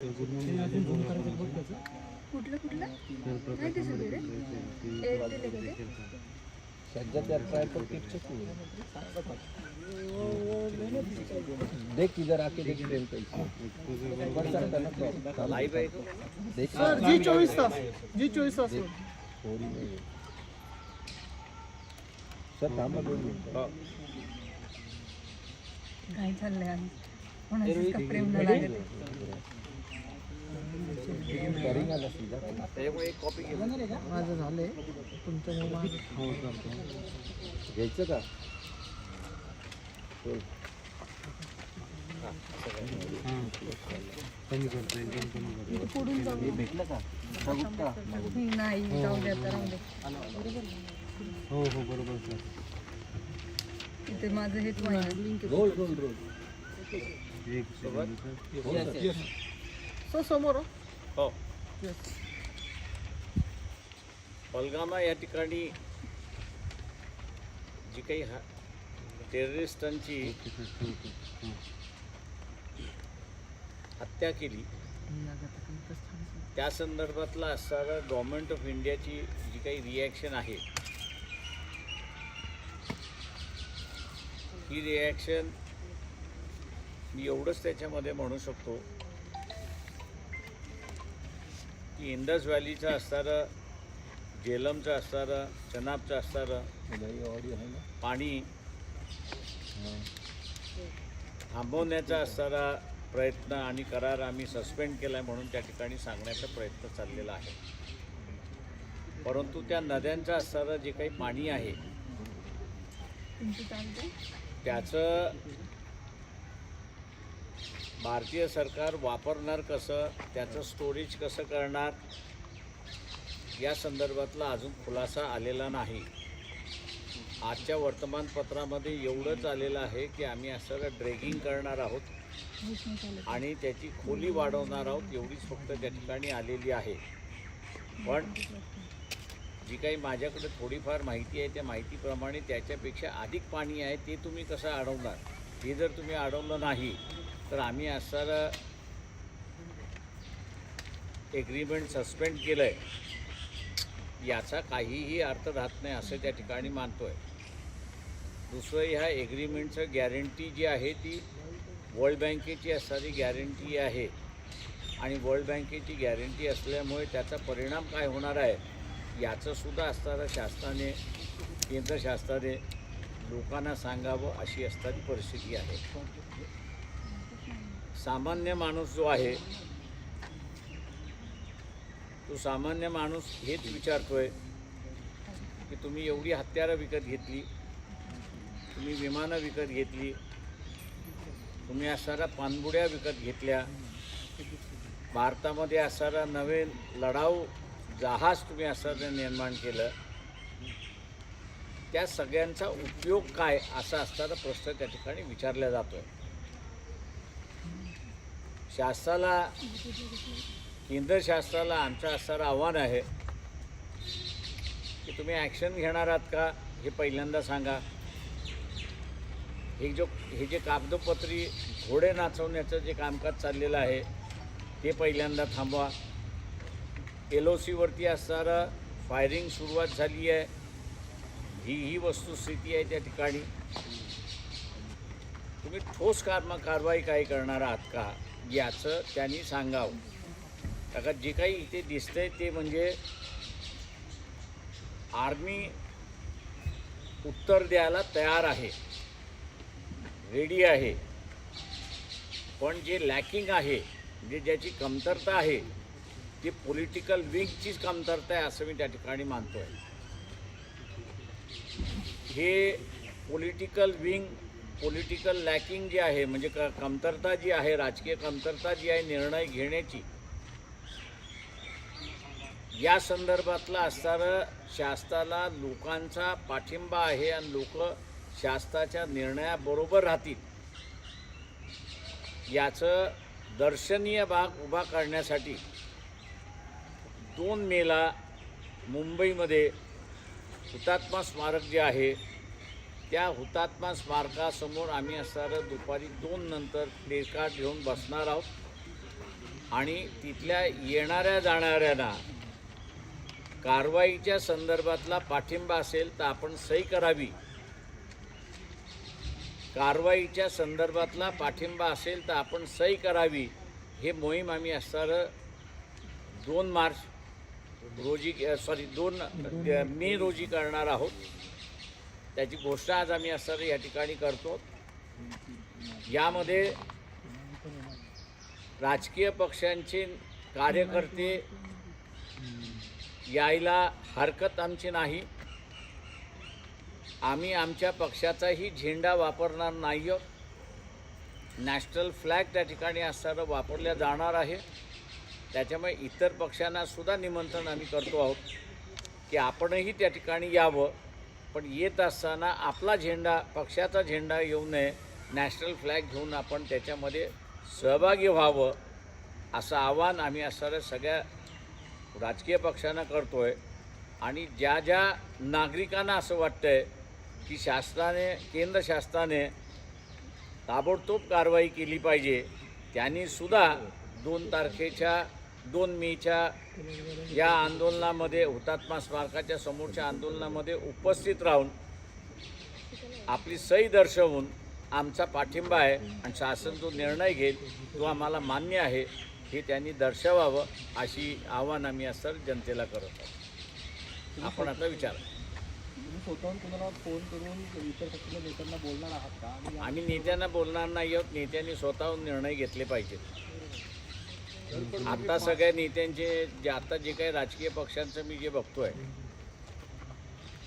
कुठलं कुठलं नाही दिसत रे सध्या त्या पिक्चर देख इधर आके देख ट्रेन लाइव है देख सर जी चोवीस तास जी चोवीस तास सर थांबा दोन मिनिटं काय चाललंय आम्ही कोणाचेच कपडे माझं झालंय तुमचं मोबाईल घ्यायचं का हो. हे भेटलं का नाही जाऊ दे आता राहू दे हो हो. बरोबर सर इथे माझं हेच link roll roll second sir हो. सर सर समोर हो. पलगामा या ठिकाणी जी काही हा टेररिस्टांची हत्या केली त्या संदर्भातला असणारा गव्हर्नमेंट ऑफ इंडियाची जी काही रिॲक्शन आहे ही रिॲक्शन मी एवढंच त्याच्यामध्ये म्हणू शकतो की इंडस व्हॅलीचं असणारं झेलमचं असणारं चनाबचं असणारं ऑडिओ आहे ना? पाणी थांबवण्याचा असणारा प्रयत्न आणि करार आम्ही सस्पेंड केला आहे म्हणून त्या ठिकाणी सांगण्याचा प्रयत्न चाललेला आहे. परंतु त्या नद्यांचं असणारं जे काही पाणी आहे? त्याचं भारतीय सरकार वापरणार कसं त्याचं स्टोरेज कसं करणार या संदर्भातला अजून खुलासा आलेला नाही. आजच्या वर्तमानपत्रामध्ये एवढंच आलेलं आहे की आम्ही असं ड्रेगिंग करणार आहोत आणि त्याची खोली वाढवणार आहोत एवढीच फक्त त्या ठिकाणी आलेली आहे. पण जी काही माझ्याकडे थोडीफार माहिती आहे त्या माहितीप्रमाणे त्याच्यापेक्षा अधिक पाणी आहे ते तुम्ही कसं अडवणार? हे जर तुम्ही अडवलं नाही तर आम्ही असणारं एग्रीमेंट सस्पेंड केलं आहे याचा काहीही अर्थ राहत नाही असं त्या ठिकाणी मानतो आहे दुसरं ह्या एग्रीमेंटचं गॅरंटी जी आहे ती वर्ल्ड बँकेची असणारी गॅरंटी आहे. आणि वर्ल्ड बँकेची गॅरंटी असल्यामुळे त्याचा परिणाम काय होणार आहे याचंसुद्धा असणारं शासनाने केंद्र शासनाने लोकांना सांगावं अशी असणारी परिस्थिती आहे. सामान्य माणूस जो आहे तो सामान्य माणूस हेच विचारतोय की तुम्ही एवढी हत्यारं विकत घेतली तुम्ही विमानं विकत घेतली तुम्ही असणाऱ्या पाणबुड्या विकत घेतल्या भारतामध्ये असणारा नवीन लढाऊ जहाज तुम्ही असणारं निर्माण केलं त्या सगळ्यांचा उपयोग काय असा असणारा प्रश्न त्या ठिकाणी विचारला जातो आहे शासनाला केंद्र शासनाला आमचं असणारं आव्हान आहे की तुम्ही ॲक्शन घेणार आहात का हे पहिल्यांदा सांगा. हे जो हे जे कागदोपत्री घोडे नाचवण्याचं जे कामकाज चाललेलं आहे ते पहिल्यांदा थांबवा. एल ओ सीवरती असणारं फायरिंग सुरुवात झाली आहे. ही ही वस्तुस्थिती आहे त्या ठिकाणी. तुम्ही ठोस काम कारवाई काही करणार आहात का? याचं त्यांनी सांगावं. कारण जे काही इथे दिसतंय ते म्हणजे आर्मी उत्तर द्यायला तयार आहे. रेडी आहे. पण जे लॅकिंग आहे म्हणजे ज्याची कमतरता आहे ती पॉलिटिकल विंगचीच कमतरता आहे असं मी त्या ठिकाणी मानतो आहे हे पॉलिटिकल विंग पॉलिटिकल लॅकिंग जी आहे म्हणजे क कमतरता जी आहे राजकीय कमतरता जी आहे निर्णय घेण्याची या संदर्भातला असणारं शासनाला लोकांचा पाठिंबा आहे आणि लोक शासनाच्या निर्णयाबरोबर राहतील याचं दर्शनीय भाग उभा करण्यासाठी दोन मेला मुंबईमध्ये हुतात्मा स्मारक जे आहे त्या हुतात्मा स्मारकासमोर आम्ही असणारं दुपारी दोन नंतर प्ले कार्ड घेऊन बसणार आहोत. आणि तिथल्या येणाऱ्या जाणाऱ्यांना कारवाईच्या संदर्भातला पाठिंबा असेल तर आपण सही करावी. कारवाईच्या संदर्भातला पाठिंबा असेल तर आपण सही करावी. हे मोहीम आम्ही असणारं दोन मार्च रोजी सॉरी दोन मे रोजी करणार आहोत. त्याची घोषणा आज आम्ही असणारं या ठिकाणी करतो. यामध्ये राजकीय पक्षांचे कार्यकर्ते यायला हरकत आमची नाही. आम्ही आमच्या पक्षाचाही झेंडा वापरणार नाही आहोत नॅशनल फ्लॅग त्या ठिकाणी असणारं वापरल्या जाणार आहे. त्याच्यामुळे इतर पक्षांनासुद्धा निमंत्रण आम्ही करतो आहोत की आपणही त्या ठिकाणी यावं. पण येत असताना आपला झेंडा पक्षाचा झेंडा येऊ नये नॅशनल फ्लॅग घेऊन आपण त्याच्यामध्ये सहभागी व्हावं असं आव्हान आम्ही असणाऱ्या सगळ्या राजकीय पक्षांना करतो आहे आणि ज्या ज्या नागरिकांना असं वाटतं आहे की शासनाने केंद्र शासनाने ताबडतोब कारवाई केली पाहिजे त्यांनीसुद्धा दोन तारखेच्या दोन मेच्या या आंदोलनामध्ये हुतात्मा स्मारकाच्या समोरच्या आंदोलनामध्ये उपस्थित राहून आपली सही दर्शवून आमचा पाठिंबा आहे आणि शासन जो निर्णय घेईल तो आम्हाला मान्य आहे हे त्यांनी दर्शवावं अशी आव्हान आम्ही असं जनतेला करत आहोत. आपण आता विचार. आम्ही नेत्यांना बोलणार नाही आहोत नेत्यांनी स्वतःहून निर्णय घेतले पाहिजेत. आता सगळ्या नेत्यांचे जे आता जे काही राजकीय पक्षांचं मी जे बघतोय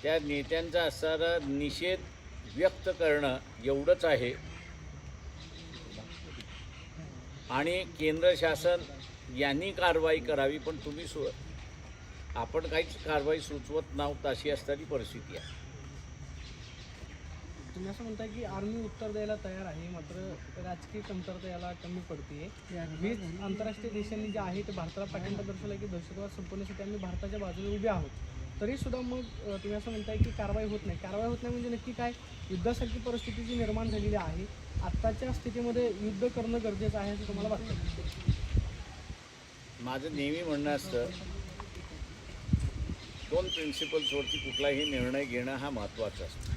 त्या नेत्यांचा असणारा निषेध व्यक्त करणं एवढंच आहे. आणि केंद्र शासन यांनी कारवाई करावी पण तुम्ही सु आपण काहीच कारवाई सुचवत नव्हत अशी असणारी परिस्थिती आहे. तुम्ही असं म्हणताय की आर्मी उत्तर द्यायला तयार आहे मात्र राजकीय कमतरता याला कमी पडते वीज आंतरराष्ट्रीय देशांनी जे आहे ते भारताला पाठिंबा दर्शवला की दहशतवाद संपवण्यासाठी आम्ही भारताच्या बाजूने उभे आहोत. तरी सुद्धा मग तुम्ही असं म्हणताय की कारवाई होत नाही. कारवाई होत नाही म्हणजे नक्की काय? युद्धासारखी परिस्थिती जी निर्माण झालेली आहे आत्ताच्या स्थितीमध्ये युद्ध करणं गरजेचं आहे असं तुम्हाला वाटतं? माझं नेहमी म्हणणं असतं दोन प्रिन्सिपल्सवरती कुठलाही निर्णय घेणं हा महत्त्वाचा असतो.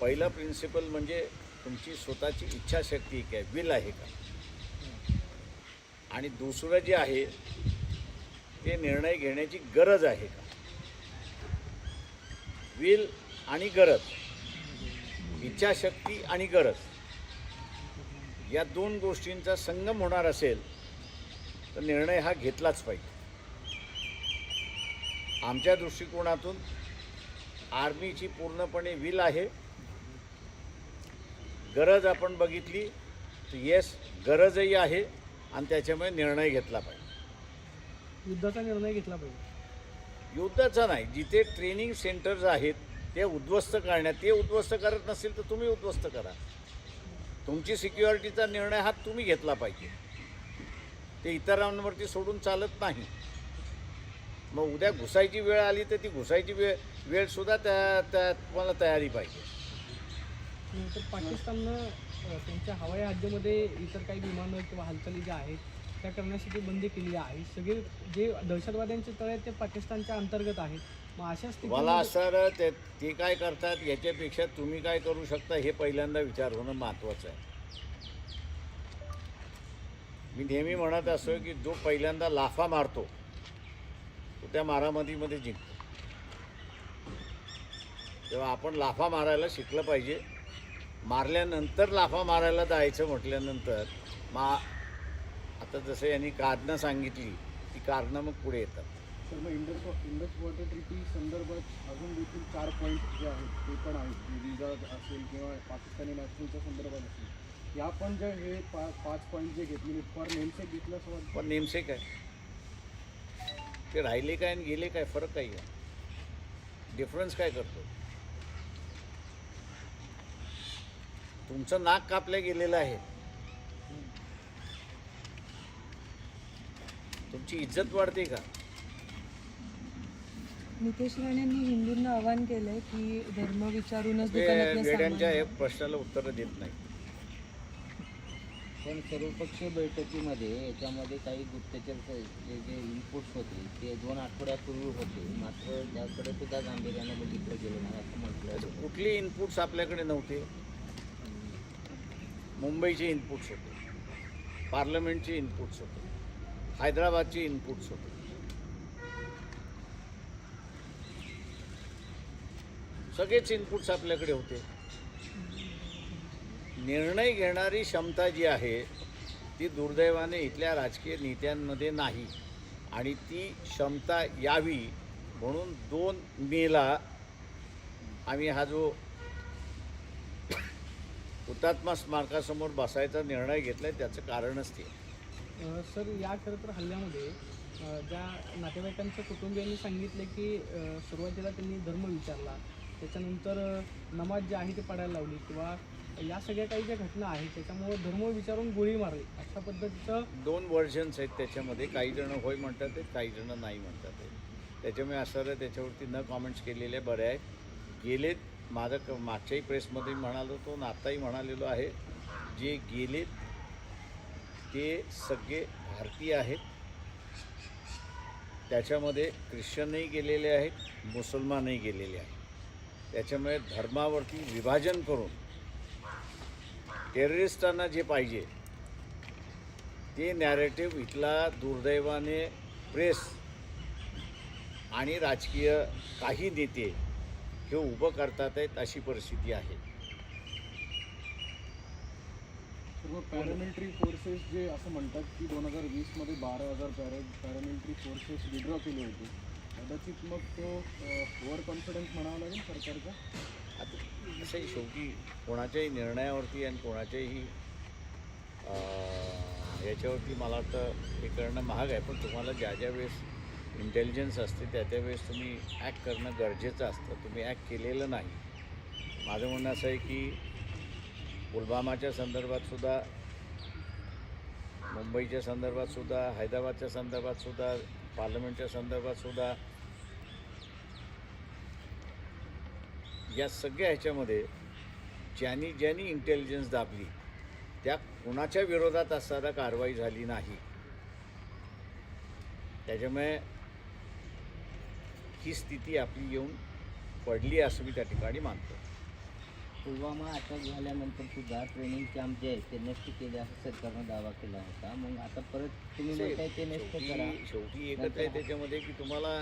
पहिला प्रिन्सिपल म्हणजे तुमची स्वतःची इच्छाशक्ती काय? विल आहे का? आणि दुसरं जे आहे ते निर्णय घेण्याची गरज आहे का? विल आणि गरज. इच्छाशक्ती आणि गरज. या दोन गोष्टींचा संगम होणार असेल तर निर्णय हा घेतलाच पाहिजे. आमच्या दृष्टिकोनातून आर्मीची पूर्णपणे विल आहे. गरज आपण बघितली तर येस गरजही आहे आणि त्याच्यामुळे निर्णय घेतला पाहिजे. युद्धाचा निर्णय घेतला पाहिजे. युद्धाचा नाही जिथे ट्रेनिंग सेंटर्स आहेत ते उद्ध्वस्त करण्यात ते उद्ध्वस्त करत नसेल तर तुम्ही उद्ध्वस्त करा. तुमची सिक्युरिटीचा निर्णय हा तुम्ही घेतला पाहिजे. ते इतरांवरती सोडून चालत नाही. मग उद्या घुसायची वेळ आली तर ती घुसायची वेळ वेळसुद्धा त्या त्या तुम्हाला तयारी पाहिजे. नंतर पाकिस्ताननं त्यांच्या हवाई हद्दीमध्ये इतर काही विमानं किंवा हालचाली ज्या आहेत त्या करण्यासाठी बंदी केलेली आहे सगळे जे दहशतवाद्यांचे तळ आहेत ते पाकिस्तानच्या अंतर्गत आहेत. मग अशा मला असं ते ते काय करतात याच्यापेक्षा तुम्ही काय करू शकता हे पहिल्यांदा विचार होणं महत्त्वाचं आहे. मी नेहमी म्हणत असतो की जो पहिल्यांदा लाफा मारतो तो त्या मारामारीमध्ये जिंकतो. तेव्हा आपण लाफा मारायला शिकलं पाहिजे मारल्यानंतर लाफा मारायला जायचं म्हटल्यानंतर मा आता जसं यांनी कारणं सांगितली ती कारणं मग पुढे येतात. तर मग इंडस इंडस वॉटर ट्रिटी संदर्भात अजून देखील चार पॉईंट जे आहेत ते पण आहेत. विजा असेल किंवा पाकिस्तानी नॅशनलच्या संदर्भात असेल. या पण जे हे पा पाच पॉईंट जे घेतले फार नेमसे घेतलं असं पण नेमसे काय ते राहिले काय आणि गेले काय फरक काय आहे. डिफरन्स काय करतो? तुमचं नाक कापलं गेलेलं आहे. तुमची इज्जत वाढते का? नितेश राणेंनी हिंदूंना आवाहन केलंय की धर्म विचारूनच वेड्यांच्या प्रश्नाला उत्तरं देत नाही. पण सर्वपक्षीय बैठकीमध्ये याच्यामध्ये काही गुप्तचर स- जे जे इनपुट्स होते ते दोन आठवड्यापूर्वी होते. मात्र त्याकडे सुद्धा गांभीर्यानं बघितलं गेलं नाही असं म्हटलं जातं. कुठले इनपुट्स आपल्याकडे नव्हते? मुंबईचे इनपुट्स होते. पार्लमेंटचे इनपुट्स होते. हैदराबादचे इनपुट्स होते. सगळेच इनपुट्स आपल्याकडे होते. निर्णय घेणारी क्षमता जी आहे ती दुर्दैवाने इथल्या राजकीय नेत्यांमध्ये नाही. आणि ती क्षमता यावी म्हणून दोन मेला आम्ही हा जो हुतात्मा स्मारकासमोर बसायचा निर्णय घेतला त्याचं कारणच ते. सर या खरं तर हल्ल्यामध्ये ज्या नातेवाईकांच्या कुटुंबियांनी सांगितले की सुरुवातीला त्यांनी धर्म विचारला त्याच्यानंतर नमाज जी आहे ती पडायला लावली किंवा या सगळ्या काही ज्या घटना आहेत त्याच्यामुळे धर्म विचारून गोळी मारली अशा पद्धतीचं दोन व्हर्जन्स आहेत त्याच्यामध्ये. काही जण होय म्हणतात आहेत काही जण नाही म्हणतात आहेत. त्याच्यामुळे असं त्याच्यावरती न कॉमेंट्स केलेले बरे आहे गेलेत माझं क मागच्याही प्रेसमध्ये म्हणालो होतो आणि आताही म्हणालेलो आहे जे गेलेत ते सगळे भारतीय आहेत. त्याच्यामध्ये ख्रिश्चनही गेलेले आहेत मुसलमानही गेलेले आहेत. त्याच्यामुळे धर्मावरती विभाजन करून टेररिस्टांना जे पाहिजे ते नॅरेटिव्ह इथला दुर्दैवाने प्रेस आणि राजकीय काही नेते हे उभं करतात आहेत अशी परिस्थिती आहे. पॅरामिलिटरी फोर्सेस जे असं म्हणतात की दोन हजार वीसमध्ये बारा हजार पॅरा पॅरामिलिटरी फोर्सेस विड्रॉ केले होते. कदाचित मग तो ओव्हर कॉन्फिडन्स म्हणावा लागेल सरकारचा? आता असंही शेवटी कोणाच्याही निर्णयावरती आणि कोणाच्याही याच्यावरती मला वाटतं हे करणं महाग आहे. पण तुम्हाला ज्या ज्या वेळेस इंटेलिजन्स असते त्या त्या वेळेस तुम्ही ॲक्ट करणं गरजेचं असतं. तुम्ही ॲक्ट केलेलं नाही. माझं म्हणणं असं आहे की पुलवामाच्या संदर्भात सुद्धा मुंबईच्या संदर्भात सुद्धा हैदराबादच्या संदर्भात सुद्धा पार्लमेंटच्या संदर्भात सुद्धा या सगळ्या ह्याच्यामध्ये ज्यांनी ज्यांनी इंटेलिजन्स दाबली त्या कुणाच्या विरोधात असताना कारवाई झाली नाही. त्याच्यामुळे ही स्थिती आपली येऊन पडली असं मी त्या ठिकाणी मानतो. पुलवामा अटॅक झाल्यानंतर सुद्धा ट्रेनिंग कॅम्प जे आहेत ते नष्ट केले असं सरकारनं दावा केला होता. मग आता परत तुम्ही म्हणताय ते नष्ट करा. शेवटी एकच आहे त्याच्यामध्ये की तुम्हाला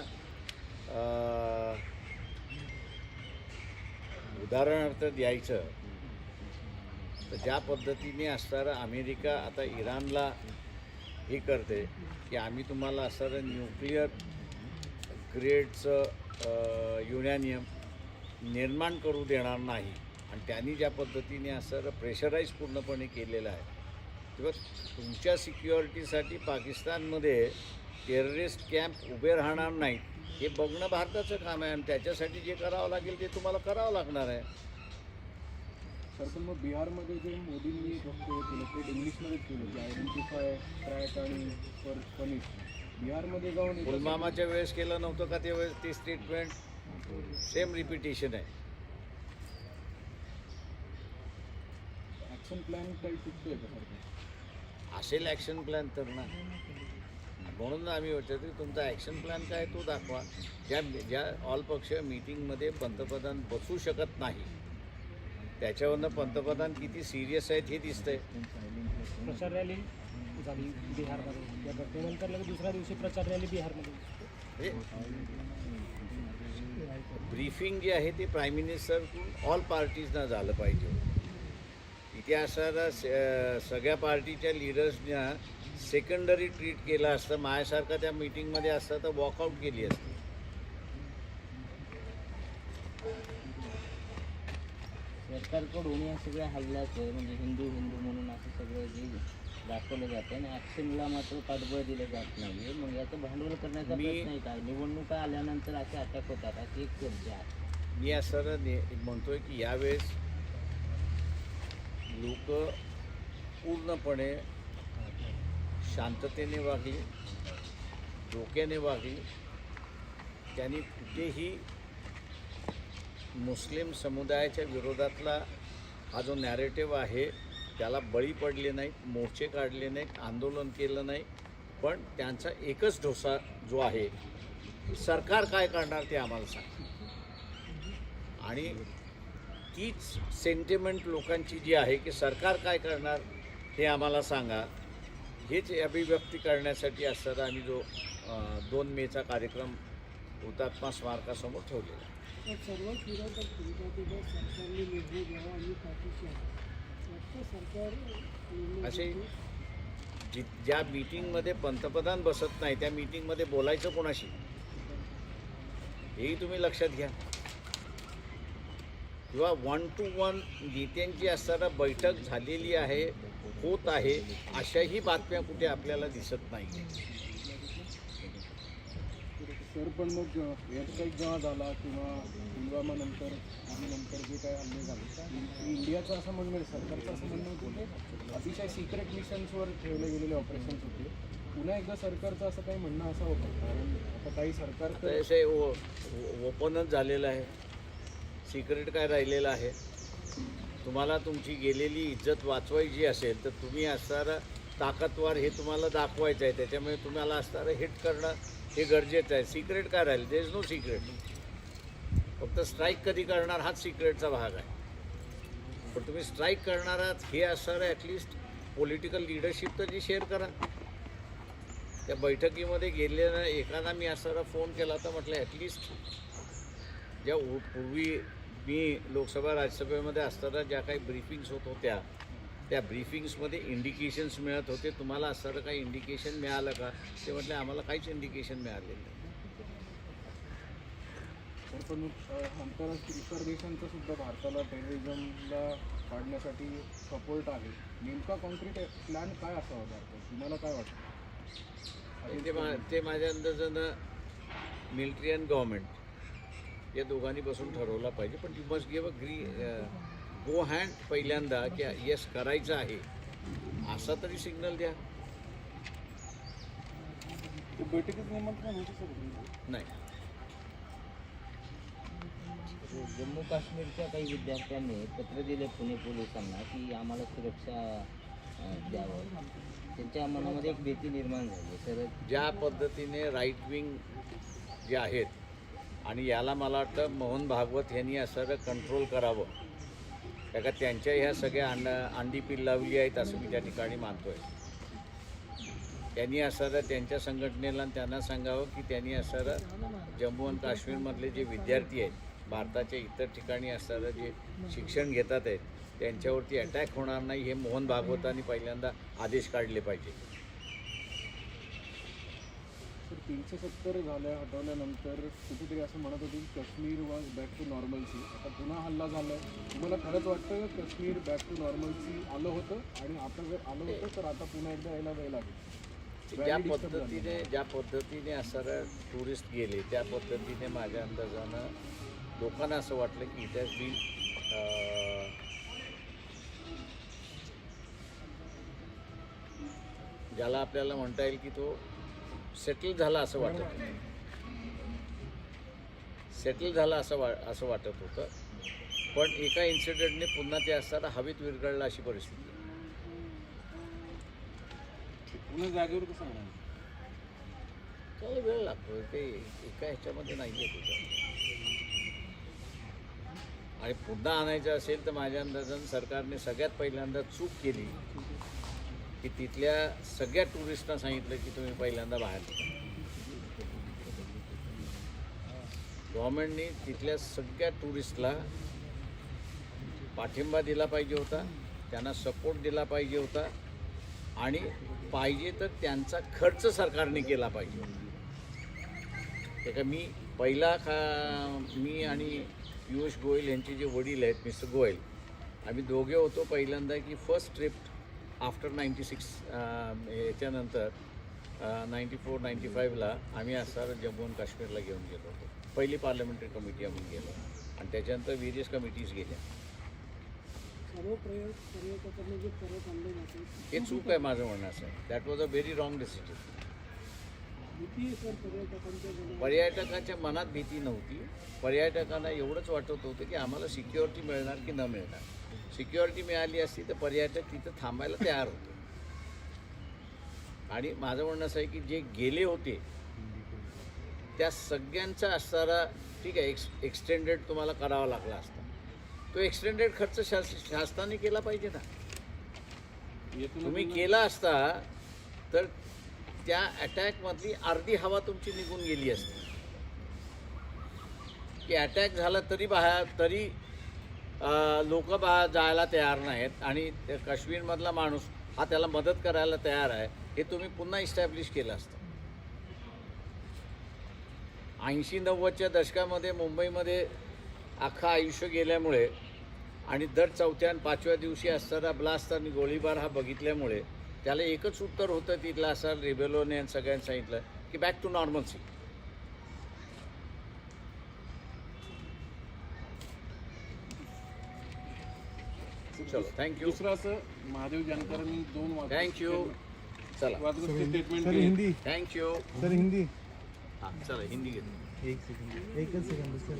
उदाहरणार्थ द्यायचं. तर ज्या पद्धतीने असणारं अमेरिका आता इराणला हे करते की आम्ही तुम्हाला असणारं न्यूक्लिअर ग्रेडचं युरॅनियम निर्माण करू देणार नाही. आणि त्यांनी ज्या पद्धतीने असं प्रेशराईज पूर्णपणे केलेलं आहे किंवा तुमच्या सिक्युरिटीसाठी पाकिस्तानमध्ये टेररिस्ट कॅम्प उभे राहणार नाहीत. हे बघणं भारताचं काम आहे आणि त्याच्यासाठी जे करावं लागेल ते तुम्हाला करावं लागणार आहे. सर पण मग बिहारमध्ये जे मोदींनी वक्तव्य केलं ते इंग्लिशमध्येच केलं की आयडेंटिफाय ट्रॅक आणि पनिश. बिहारमध्ये जाऊन पुलवामाच्या वेळेस केलं नव्हतं का त्यावेळेस ते स्टेटमेंट सेम रिपिटेशन आहे. ॲक्शन प्लॅन काही चुकतोय का असेल ॲक्शन प्लॅन तर ना. म्हणून आम्ही विचारतो की तुमचा ॲक्शन प्लॅन काय तो दाखवा. ज्या ज्या ऑल पक्ष मीटिंगमध्ये पंतप्रधान बसू शकत नाही त्याच्यावरनं पंतप्रधान किती सिरियस आहेत हे दिसतंय. प्रचार रॅली झाली बिहारमध्ये. या घटनेनंतर लगेच दुसऱ्या दिवशी प्रचार रॅली बिहारमध्ये. ब्रीफिंग जे आहे ते प्राईम मिनिस्टरकडून ऑल पार्टीजना झालं पाहिजे. असणारा स- सगळ्या पार्टीच्या लिडर्सना सेकंडरी ट्रीट केलं असतं. माझ्यासारखं त्या मीटिंगमध्ये असतं तर वॉकआउट केली असती. सरकारकडून या सगळ्या हल्ल्याचं म्हणजे हिंदू हिंदू म्हणून असं सगळं जे दाखवलं जातं आणि ॲक्शनला मात्र पाठबळ दिलं जात नाही मग याचं भांडवल करण्याचा प्रयत्न आहे काय? निवडणुका आल्यानंतर असे अटॅक होतात. अशी एक चर्चा आहे. मी असं म्हणतोय की यावेळेस लोक पूर्णपणे शांततेने वागली डोक्याने वागली. त्यांनी कुठेही मुस्लिम समुदायाच्या विरोधातला हा जो नॅरेटिव्ह आहे त्याला बळी पडले नाहीत मोर्चे काढले नाहीत आंदोलन केलं नाही. पण त्यांचा एकच ढोसा जो आहे सरकार काय करणार ते आम्हाला सांग. आणि तीच सेंटिमेंट लोकांची जी आहे की सरकार काय करणार हे आम्हाला सांगा. हेच अभिव्यक्ती करण्यासाठी असताना आम्ही जो दोन मेचा कार्यक्रम हुतात्मा स्मारकासमोर ठेवलेला असे जि ज्या मीटिंगमध्ये पंतप्रधान बसत नाही त्या मीटिंगमध्ये बोलायचं कोणाशी? हेही तुम्ही लक्षात घ्या. किंवा वन टू वन नेत्यांची असताना बैठक झालेली आहे होत आहे अशाही बातम्या कुठे आपल्याला दिसत नाही सर पण मग व्यावसायिक जेव्हा झाला किंवा पुलवामा नंतर आणि नंतर जे काय हल्ले झाले इंडियाचं असं म्हणणं आहे सरकारचं असं म्हणणं होतं की अतिशय सिक्रेट मिशन्सवर ठेवले गेलेले ऑपरेशन्स होते. पुन्हा एकदा सरकारचं असं काही म्हणणं असं होतं कारण आता काही सरकार ओ ओपनच झालेलं आहे. सिक्रेट काय राहिलेलं आहे? तुम्हाला तुमची गेलेली इज्जत वाचवायची असेल तर तुम्ही असणारं ताकदवार हे तुम्हाला दाखवायचं आहे. त्याच्यामुळे तुम्हाला असणारं हिट करणं हे गरजेचं आहे. सिक्रेट काय राहील? देर इज नो सिक्रेट फक्त स्ट्राईक कधी करणार हाच सिक्रेटचा भाग आहे. पण तुम्ही स्ट्राईक करणार आहात हे असणारं ॲटलिस्ट पॉलिटिकल लिडरशिप जी शेअर करा. त्या बैठकीमध्ये गेलेल्या एखादा मी असणारा फोन केला तर म्हटलं ॲटलिस्ट ज्या पूर्वी मी लोकसभा राज्यसभेमध्ये असताना ज्या काही ब्रीफिंग्स होत होत्या त्या ब्रीफिंग्समध्ये इंडिकेशन्स मिळत होते. तुम्हाला असणारं काही इंडिकेशन मिळालं का? ते म्हटलं आम्हाला काहीच इंडिकेशन मिळालेलं नाही. पण आंतरराष्ट्रीय इतर देशांचा सुद्धा भारताला टेररिझमला काढण्यासाठी सपोर्ट आहे. नेमका कॉन्क्रीट प्लॅन काय असावा भारतात? तुम्हाला काय वाटतं? ते मा ते माझ्या अंदाजानं मिलिटरी अँड गव्हर्मेंट या दोघांनी बसून ठरवलं पाहिजे. पण यू मस्ट गिव्ह अ ग्री गो हँड पहिल्यांदा की येस करायचं आहे. असा तरी सिग्नल द्या. बैठकीत निमंत्रण होते सर नाही. जम्मू काश्मीरच्या काही विद्यार्थ्यांनी पत्र दिले पुणे पोलिसांना की आम्हाला सुरक्षा द्यावं. त्यांच्या मनामध्ये एक भीती निर्माण झाली. तर ज्या पद्धतीने राईट विंग जे आहेत आणि याला मला वाटतं मोहन भागवत यांनी असं कंट्रोल करावं. त्या का त्यांच्या ह्या सगळ्या अंड अंडी पिल लावली आहेत असं मी त्या ठिकाणी मानतो आहे त्यांनी असं त्यांच्या संघटनेला त्यांना सांगावं की त्यांनी असं जम्मू आणि काश्मीरमधले जे विद्यार्थी आहेत भारताच्या इतर ठिकाणी असणारं जे शिक्षण घेतात आहेत त्यांच्यावरती अटॅक होणार नाही हे मोहन भागवतांनी पहिल्यांदा आदेश काढले पाहिजे. तीनशे सत्तर झाल्या हटवल्यानंतर कुठेतरी असं म्हणत होते की Kashmir was back to normalcy आता पुन्हा हल्ला झालाय. तुम्हाला खरंच वाटतं काश्मीर बॅक टू नॉर्मलसी आलं होतं? आणि आता जर आलं होतं तर आता पुन्हा एकदा यायला वेळ लागेल. ज्या झाली. पद्धतीने ज्या पद्धतीने असणारं टुरिस्ट गेले त्या पद्धतीने माझ्या अंदाजानं लोकांना असं वाटलं की इट हॅज बीन ज्याला आपल्याला म्हणता येईल की तो सेटल झाला असं वाटत सेटल झाला असं वा असं वाटत होतं. पण एका इन्सिडेंटने पुन्हा ते असताना हवेत विरघळलं अशी परिस्थिती. पुन्हा जागेवर कसं म्हणा त्याला वेळ लागतो ते एका ह्याच्यामध्ये नाही आहे तुझं आणि पुन्हा आणायचं असेल तर माझ्या अंदाजानं सरकारने सगळ्यात पहिल्यांदा चूक केली. की तिथल्या सगळ्या टुरिस्टना सांगितलं की तुम्ही पहिल्यांदा बाहेर गव्हर्मेंटनी तिथल्या सगळ्या टुरिस्टला पाठिंबा दिला पाहिजे होता त्यांना सपोर्ट दिला पाहिजे होता आणि पाहिजे तर त्यांचा खर्च सरकारने केला पाहिजे होता. ते का मी पहिला खा मी आणि पियुष गोयल यांचे जे वडील आहेत मिस्टर गोयल आम्ही दोघे होतो पहिल्यांदा की first trip after ninety six याच्यानंतर नाईंटी फोर नाईंटी फाईव्हला आम्ही असणार जम्मू आणि काश्मीरला घेऊन गेलो होतो. पहिली पार्लमेंटरी कमिटी आम्ही गेलो. आणि त्याच्यानंतर वेरियस कमिटीज गेल्या. हे चूक आहे माझं म्हणणं असं that was a very wrong decision. पर्यटकाच्या मनात? भीती नव्हती. पर्यटकांना एवढंच वाटत होतं की आम्हाला सिक्युरिटी मिळणार की न मिळणार. सिक्युरिटी मिळाली असती तर पर्यटक तिथं थांबायला तयार होते. आणि माझं म्हणणं असं आहे की जे गेले होते त्या सगळ्यांचा असणारा ठीक आहे एक्स एक्सटेंडेड तुम्हाला करावा लागला असता. तो एक्सटेंडेड खर्च शास शासनाने केला पाहिजे ना. तुम्ही केला असता तर त्या अटॅकमधली अर्धी हवा तुमची निघून गेली असती. की अटॅक झाला तरी बाहेर तरी लोक बा जायला तयार नाहीत आणि काश्मीरमधला माणूस हा त्याला मदत करायला तयार आहे हे तुम्ही पुन्हा इस्टॅब्लिश केलं असतं. ऐंशी नव्वदच्या दशकामध्ये मुंबईमध्ये अख्खं आयुष्य गेल्यामुळे आणि दर चौथ्या आणि पाचव्या दिवशी असणारा ब्लास्ट आणि गोळीबार हा बघितल्यामुळे त्याला एकच उत्तर होतं तिथलं असं रिबेलोने सगळ्यांनी सांगितलं की बॅक टू नॉर्मल सी चलो थँक्यू दुसरं असं महादेव जानकरांनी दोन वाक्य- थँक्यू चला. वादग्रस्त स्टेटमेंट सर दिले. Hindi. Thank you sir Hindi. हां चला हिंदी घेतो एक सेकंड एकच सेकंड सर